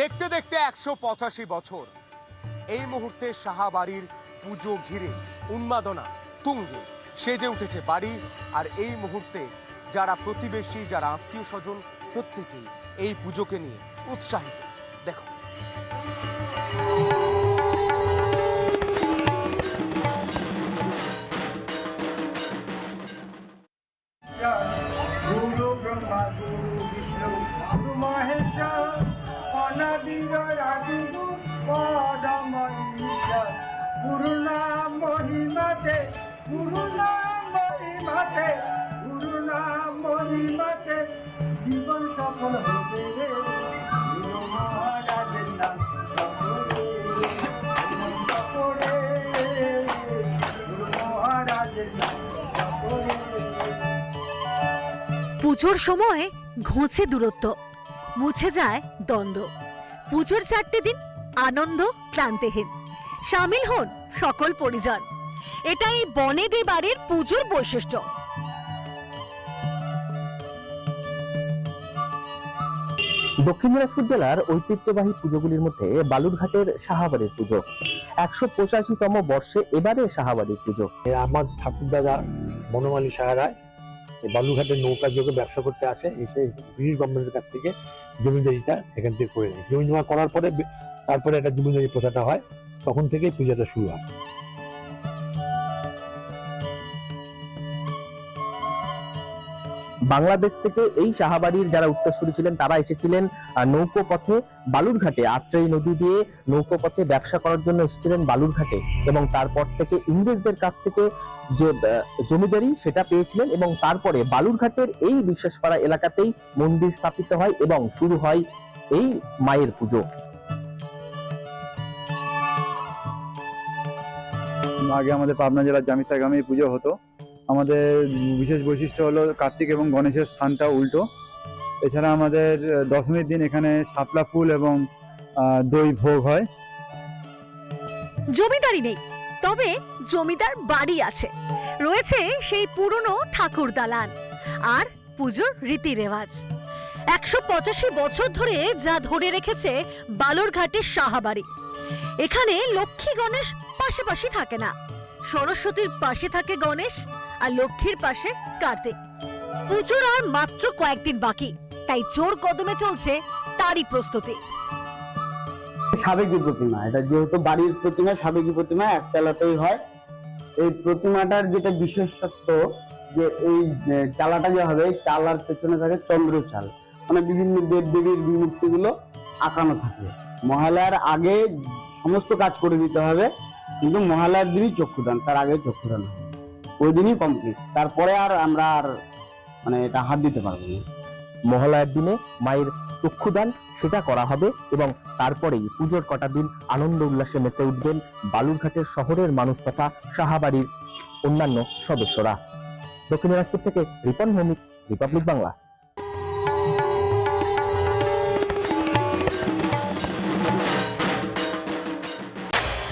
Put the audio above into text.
দেখতে দেখতে একশো পঁচাশি বছর। এই মুহূর্তে সাহাবাড়ির পুজো ঘিরে, উন্মাদনা তুঙ্গে। সেজে উঠেছে বাড়ি, আর এই মুহূর্তে যারা প্রতিবেশী, যারা আত্মীয় স্বজন প্রত্যেকেই এই পুজোকে নিয়ে উৎসাহিত। দেখো। গুরু পুজোর সময় ঘুঁচে দূরত্ব মুছে যায় দ্বন্দ্ব। পুজোর চারটে দিন আনন্দ ক্লান্তিহীন। সামিল হন সকল পরিজন। এটাই বনেদি বাড়ির পুজোর বৈশিষ্ট্য। দক্ষিণ দিনাজপুর জেলার ঐতিহ্যবাহী পুজোগুলির মধ্যে বালুরঘাটের সাহাবাড়ির পুজো একশো পঁচাশিতম বর্ষে এবারে সাহাবাড়ির পুজো। আমার ঠাকুরদাদা বনমালী সাহারায় বালুঘাটের নৌকা যোগে ব্যবসা করতে আসে, এসে ব্রিটিশ গভর্নমেন্টের কাছ থেকে জমিদারিটা এখান থেকে করে নেয়। জমি জমা করার পরে তারপরে একটা জমিদারি প্রথাটা হয়, তখন থেকেই পূজাটা শুরু হয়। বাংলাদেশ থেকে এই সাহাবাড়ির যারা উত্তরসূরি ছিলেন তারা এসেছিলেন আহ, নৌকো পথে বালুরঘাটে আত্রেই নদী দিয়ে নৌকো পথে ব্যবসা করার জন্য এসেছিলেন বালুরঘাটে এবং তারপর থেকে ইংরেজদের কাছ থেকে যে জমিদারি সেটা পেয়েছিলেন এবং তারপরে বালুরঘাটের এই বিশ্বাসপাড়া এলাকাতেই মন্দির স্থাপিত হয় এবং শুরু হয় এই মায়ের পুজো। আগে আমাদের পাবনা জেলার জামিতা গ্রামে পুজো হতো। আমাদের বিশেষ বৈশিষ্ট্য হলো কার্তিক এবং গণেশের স্থানটা উল্টো। এছাড়া আমাদের দশমীর দিন এখানে শাপলা ফুল এবং দই ভোগ হয়। জমিদারি নেই, তবে জমিদার বাড়ি আছে। রয়েছে সেই পুরনো ঠাকুর দালান আর পুজোর রীতি রেওয়াজ একশো পঁচাশি বছর ধরে যা ধরে রেখেছে বালুরঘাটের সাহাবাড়ি এখানে লক্ষ্মী গণেশ পাশাপাশি থাকে না। সরস্বতীর পাশে থাকে গণেশ আর লক্ষ্মীর পাশে কার্তিক। পুজোর আর মাত্র কয়েকদিন বাকি, তাই জোর কদমে চলছে তারই প্রস্তুতি। সাবেকি প্রতিমা, এটা যেহেতু বাড়ির প্রতিমা, সাবেকি প্রতিমা, এক চালাতেই হয়। এই প্রতিমাটার যেটা বিশেষত্ব, যে এই চালাটা যে হবে চালার পেছনে থাকে চন্দ্র চাল। মানে বিভিন্ন দেব দেবীর মূর্তিগুলো আঁকানো থাকে। মহালয়ার আগে সমস্ত কাজ করে দিতে হবে, কিন্তু মহালয়ার দিনই চক্ষুদান, তার আগে চক্ষুদান হবে ওই দিনই কমপ্লিট তারপরে আর আমরা আর মানে এটা হাত দিতে পারব না। মহালয়ার দিনে মায়ের চক্ষুদান সেটা করা হবে এবং তারপরেই পুজোর কটা দিন আনন্দ উল্লাসে মেতে উঠবেন বালুরঘাটের শহরের মানুষ তথা সাহাবাড়ির অন্যান্য সদস্যরা। দক্ষিণ দিনাজপুর থেকে রিপন ভৌমিক রিপাবলিক বাংলা